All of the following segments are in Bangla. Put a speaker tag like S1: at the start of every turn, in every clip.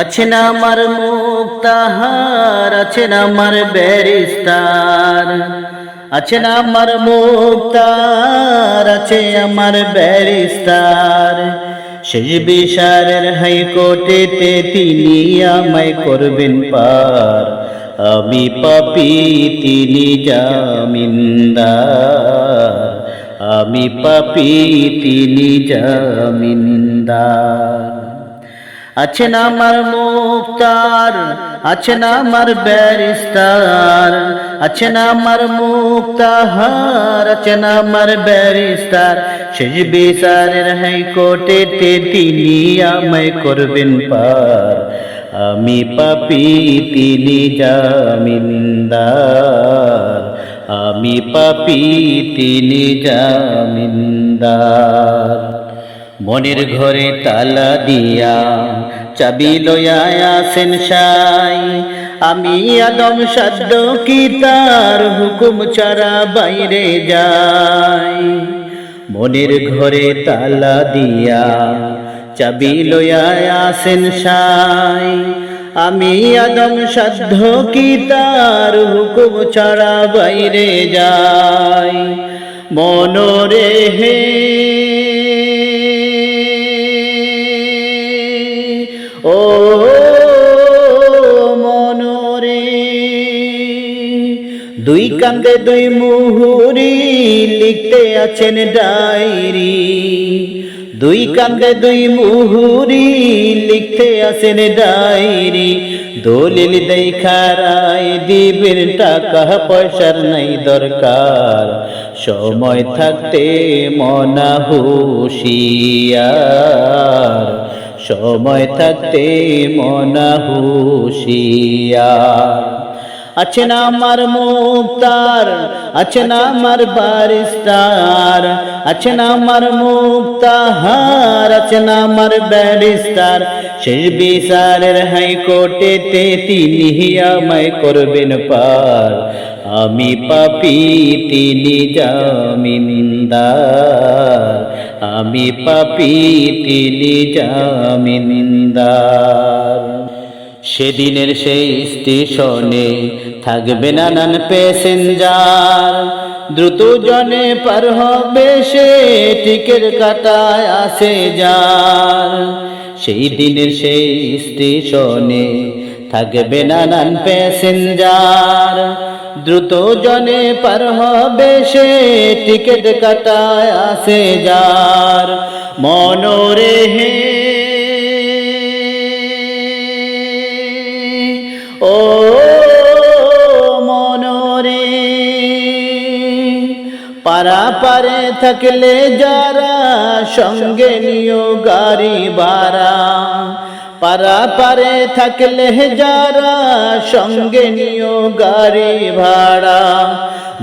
S1: আছে না আমার মুক্তাহার, আছে না আমার ব্যারিস্তার আছে না আমার মুক্তার, আছে আমার ব্যারিস্তার শেষ বিচারের হাইকোর্টেতে তিনি আমায় করবেন পার। আমি পাপি, তিনি জামিনদার। আমি পাপি, তিনি জামিনদার। আছে না আমার মুক্তার, আছে না আমার ব্যারিস্তার আছে না আমার মুক্তাহার না আমার ব্যারিস্তার শেষ বিচারের হাইকোর্টেতে তিনি আমায় করবেন পার। আমি পাপি, তিনি জামিনদার। আমি পাপি, তিনি জামিনদার। মনের ঘরে তালা দিয়া চাবি লয়া আসেন সাই। আমি আদম সাধ্য কি তার হুকুম ছাড়া বাইরে যাই। মনের ঘরে তালা দিয়া চাবি লয়া আসেন সাই। আমি আদম সাধ্য কি তার হুকুম ছাড়া বাইরে যাই। মনরে হে দুই কান্দে দুই মুহুরি লিখতে আছেন ডায়েরি। দুই কান্দে দুই মুহুরি লিখতে আছেন ডায়েরি। দলিল দেখারাই দিবেন টাকা, পয়সার নাই দরকার। সময় থাকতে মনা হুশিয়ার। সময় থাকতে মনা হুশিয়ার। আছে না আমার মুক্তার না আমার বারিস্তার, আছে না আমার মুক্তাহার, আছে না আমার ব্যারিস্তার। শেষ বিচারের হাইকোর্টেতে তিনি আমায় করবেন পার। আমি পাপি, তিনি জামিনদার। আমি পাপি, তিনি জামিনদার। সেদিনের সেই স্টেশনে থাকবে নানান প্যাসেঞ্জার। দ্রুত জনে পার হবে সে টিকেট কাটায় আসে যার। সেই দিনের সেই স্টেশনে থাকবে নানান প্যাসেঞ্জার। দ্রুত জনে পার হবে সে, টিকেট কাটায় আসে যার। মনোরে হে, ও পারা পারে থাকলে যারা সঙ্গে নিও গাড়ি বাড়া পারা পারে থাকলে যারা সঙ্গে নিও গাড়ি ভাড়া।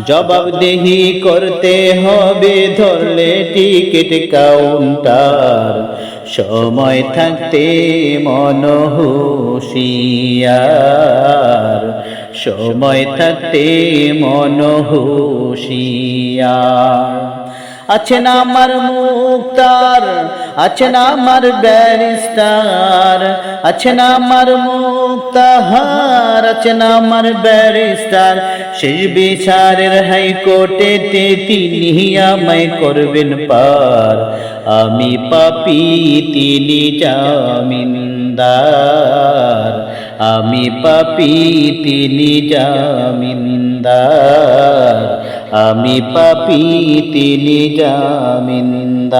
S1: জবাবদেহি করতে হবে, ধরলে টিকিট কাউন্টার। সময় থাকতে মন হুশিয়ার সময় থাকতে মন হুশিয়ার আছে না আমার মুক্তার, আছে না আমার ব্যারিস্টার, আছে না আমার মুক্তাহার, আছে না আমার ব্যারিস্টার। শেষ বিচারের হাইকোর্টেতে তিনি আমায় করবেন পার। আমি পাপি, তিনি জামিনদার। আমি পাপি তিনি জামিনদার আমি পাপি তিনি জামিনদার